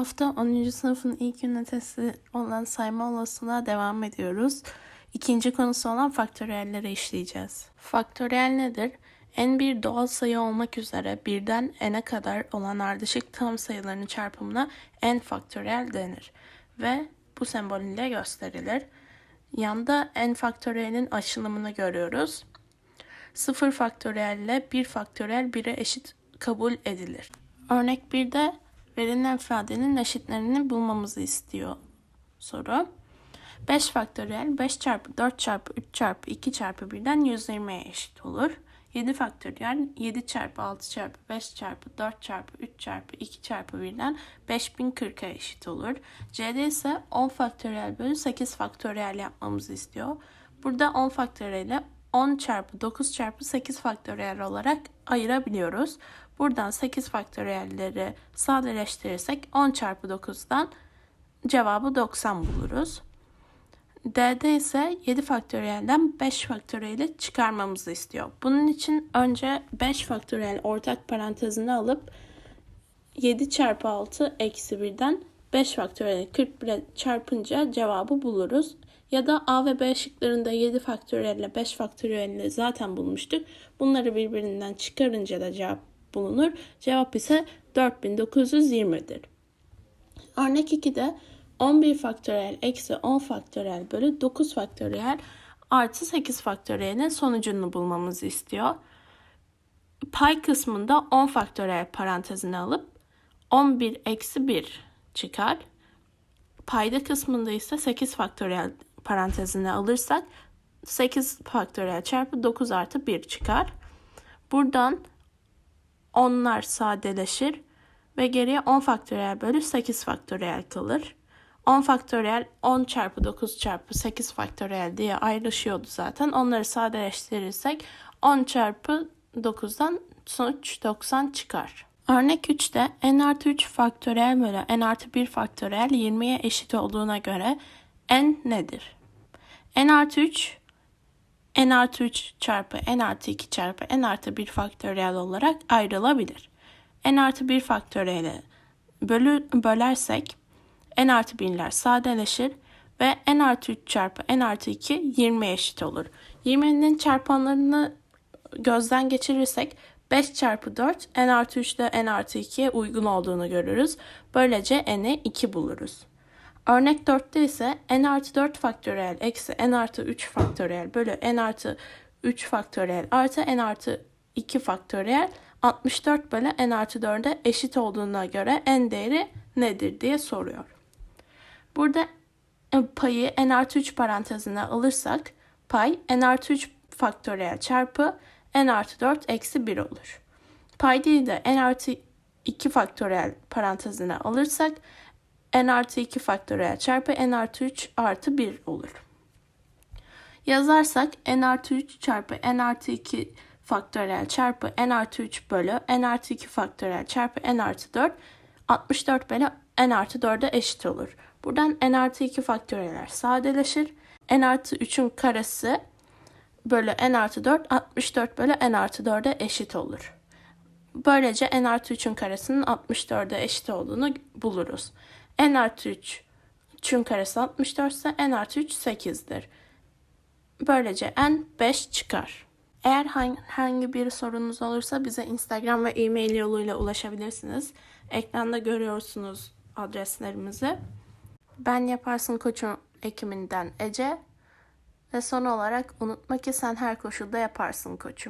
hafta 10. sınıfın ilk ünitesi olan sayma olasılığa devam ediyoruz. İkinci konusu olan faktöriyelleri işleyeceğiz. Faktöriyel nedir? En bir doğal sayı olmak üzere birden n'e kadar olan ardışık tam sayıların çarpımına n faktöriyel denir ve bu sembol ile gösterilir. Yanda n faktöriyelin açılımını görüyoruz. 0 faktöriyel ile 1 faktöriyel 1'e eşit kabul edilir. Örnek 1'de verilen ifadenin eşitlerini bulmamızı istiyor soru. 5 faktöriyel 5 çarpı 4 çarpı 3 çarpı 2 çarpı 1'den 120'ye eşit olur. 7 faktöriyel 7 çarpı 6 çarpı 5 çarpı 4 çarpı 3 çarpı 2 çarpı 1'den 5040'a eşit olur. C'de ise 10 faktöriyel bölü 8 faktöriyel yapmamızı istiyor. Burada 10 faktöriyeli 10 çarpı 9 çarpı 8 faktöriyel olarak ayırabiliyoruz. Buradan 8 faktöriyelleri sadeleştirirsek 10 çarpı 9'dan cevabı 90 buluruz. D'de ise 7 faktöriyelden 5 faktöriyeli çıkarmamızı istiyor. Bunun için önce 5 faktöriyel ortak parantezine alıp 7 çarpı 6 eksi 1'den 5 faktöriyel 41'e çarpınca cevabı buluruz. Ya da A ve B şıklarında 7 faktöriyel ile 5 faktöriyel ile zaten bulmuştuk. Bunları birbirinden çıkarınca da cevap bulunur. Cevap ise 4920'dir. Örnek 2'de 11 faktöriyel eksi 10 faktöriyel bölü 9 faktöriyel artı 8 faktöriyelin sonucunu bulmamızı istiyor. Pay kısmında 10 faktöriyel parantezine alıp 11 eksi 1 çıkar. Payda kısmında ise 8 faktöriyel parantezine alırsak 8 faktöriyel çarpı 9 artı 1 çıkar. Buradan onlar sadeleşir ve geriye 10 faktöriyel bölü 8 faktöriyel kalır. 10 faktöriyel 10 çarpı 9 çarpı 8 faktöriyel diye ayrışıyordu zaten. Onları sadeleştirirsek 10 çarpı 9'dan sonuç 90 çıkar. Örnek 3'te n artı 3 faktöriyel bölü n artı 1 faktöriyel 20'ye eşit olduğuna göre n nedir? N artı 3 n artı 3 çarpı n artı 2 çarpı n artı 1 faktöriyel olarak ayrılabilir. n artı 1 faktöriyeli bölü, bölersek n artı 1'ler sadeleşir ve n artı 3 çarpı n artı 2 20 eşit olur. 20'nin çarpanlarını gözden geçirirsek 5 çarpı 4 n artı 3 ile n artı 2'ye uygun olduğunu görürüz. Böylece n'i 2 buluruz. Örnek 4'te ise n artı 4 faktöriyel eksi n artı 3 faktöriyel bölü n artı 3 faktöriyel artı n artı 2 faktöriyel 64 bölü n artı 4'e eşit olduğuna göre n değeri nedir diye soruyor. Burada e, payı n artı 3 parantezine alırsak pay n artı 3 faktöriyel çarpı n artı 4 eksi 1 olur. Paydayı da n artı 2 faktöriyel parantezine alırsak n artı 2 faktöriyel çarpı n artı 3 artı 1 olur. Yazarsak n artı 3 çarpı n artı 2 faktöriyel çarpı n artı 3 bölü n artı 2 faktöriyel çarpı n artı 4 64 bölü n artı 4'e eşit olur. Buradan n artı 2 faktöriyeller sadeleşir. n artı 3'ün karesi bölü n artı 4 64 bölü n artı 4'e eşit olur. Böylece n artı 3'ün karesinin 64'e eşit olduğunu buluruz. N artı 3 3'ün karesi 64 ise n artı 3 8'dir. Böylece n 5 çıkar. Eğer herhangi bir sorunuz olursa bize Instagram ve e-mail yoluyla ulaşabilirsiniz. Ekranda görüyorsunuz adreslerimizi. Ben Yaparsın Koçum ekiminden Ece ve son olarak unutma ki sen her koşulda yaparsın koçum.